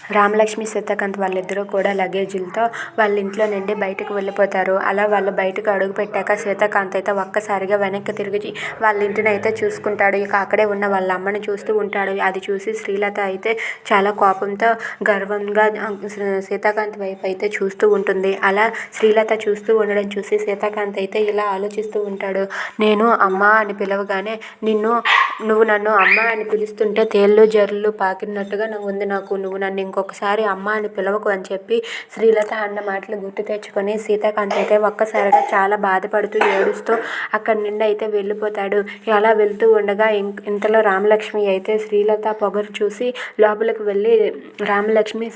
రామలక్ష్మి సీతాకాంత్ వాళ్ళిద్దరూ కూడా లగేజీలతో వాళ్ళ ఇంట్లో నుండి బయటకు వెళ్ళిపోతారు. అలా వాళ్ళు బయటకు అడుగు పెట్టాక సీతాకాంత్ అయితే ఒక్కసారిగా వెనక్కి తిరిగి వాళ్ళ ఇంటిని అయితే చూసుకుంటాడు. ఇక అక్కడే ఉన్న వాళ్ళ అమ్మని చూస్తూ ఉంటాడు. అది చూసి శ్రీలత అయితే చాలా కోపంతో గర్వంగా సీతాకాంత్ వైపు అయితే చూస్తూ ఉంటుంది. అలా శ్రీలత చూస్తూ ఉండడం చూసి సీతాకాంత్ అయితే ఇలా ఆలోచిస్తూ ఉంటాడు. నేను అమ్మ అని పిలవగానే నిన్ను నువ్వు నన్ను అమ్మ అని పిలుస్తుంటే తేళ్ళు జర్లు పాకినట్టుగా ఉంది నాకు. నువ్వు నన్ను ఇంకొకసారి అమ్మ అని పిలవకు అని చెప్పి శ్రీలత అన్న మాటలు గుర్తు తెచ్చుకొని సీతాకాంత్ అయితే ఒక్కసారిగా చాలా బాధపడుతూ ఏడుస్తూ అక్కడి నుండి అయితే వెళ్ళిపోతాడు. అలా వెళ్తూ ఉండగా ఇం- ఇంతలో రామలక్ష్మి అయితే శ్రీలత పొగరు చూసి లోపలికి వెళ్ళి రామలక్ష్మి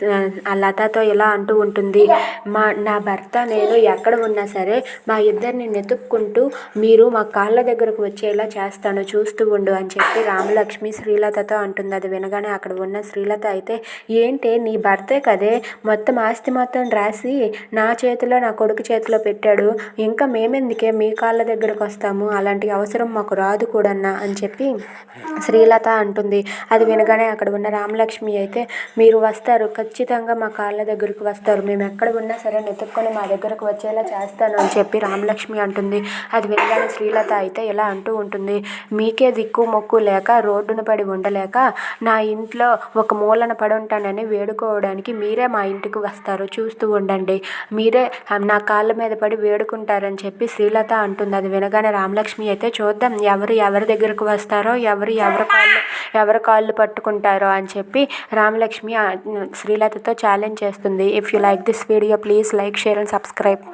ఆ లతతో ఇలా అంటూ ఉంటుంది. మా నా భర్త నేను ఎక్కడ ఉన్నా సరే మా ఇద్దరిని వెతుక్కుంటూ మీరు మా కాళ్ళ దగ్గరకు వచ్చేలా చేస్తాను. చూస్తూ ఉండు అని చెప్పి రామలక్ష్మి శ్రీలతతో అంటుంది. అది వినగానే అక్కడ ఉన్న శ్రీలత అయితే ఏంటి నీ భర్తే కదే. మొత్తం ఆస్తి మొత్తం రాసి నా చేతిలో నా కొడుకు చేతిలో పెట్టాడు. ఇంకా మేమెందుకే? మీ కాళ్ళ దగ్గరకు వస్తాము. అలాంటి అవసరం మాకు రాదు కూడన్నా అని చెప్పి శ్రీలత అంటుంది. అది వినగానే అక్కడ ఉన్న రామలక్ష్మి అయితే మీరు వస్తారు. ఖచ్చితంగా మా కాళ్ళ దగ్గరకు వస్తారు. మేము ఎక్కడ ఉన్నా సరే వెతుక్కొని మా దగ్గరకు వచ్చేలా చేస్తాను అని చెప్పి రామలక్ష్మి అంటుంది. అది వినగానే శ్రీలత అయితే ఇలా అంటూ ఉంటుంది. మీకే దిక్కు మొక్కు లేక రోడ్డున పడి ఉండలేక నా ఇంట్లో ఒక మూలన పడి ఉంటానని వేడుకోవడానికి మీరే మా ఇంటికి వస్తారు. చూస్తూ ఉండండి. మీరే నా కాళ్ళ మీద పడి వేడుకుంటారని చెప్పి శ్రీలత అంటుంది. అది వినగానే రామలక్ష్మి అయితే చూద్దాం ఎవరు ఎవరి దగ్గరకు వస్తారో ఎవరు ఎవరి కాళ్ళు ఎవరి కాళ్ళు పట్టుకుంటారో అని చెప్పి రామలక్ష్మి శ్రీలతతో ఛాలెంజ్ చేస్తుంది. If you like this video please like share and subscribe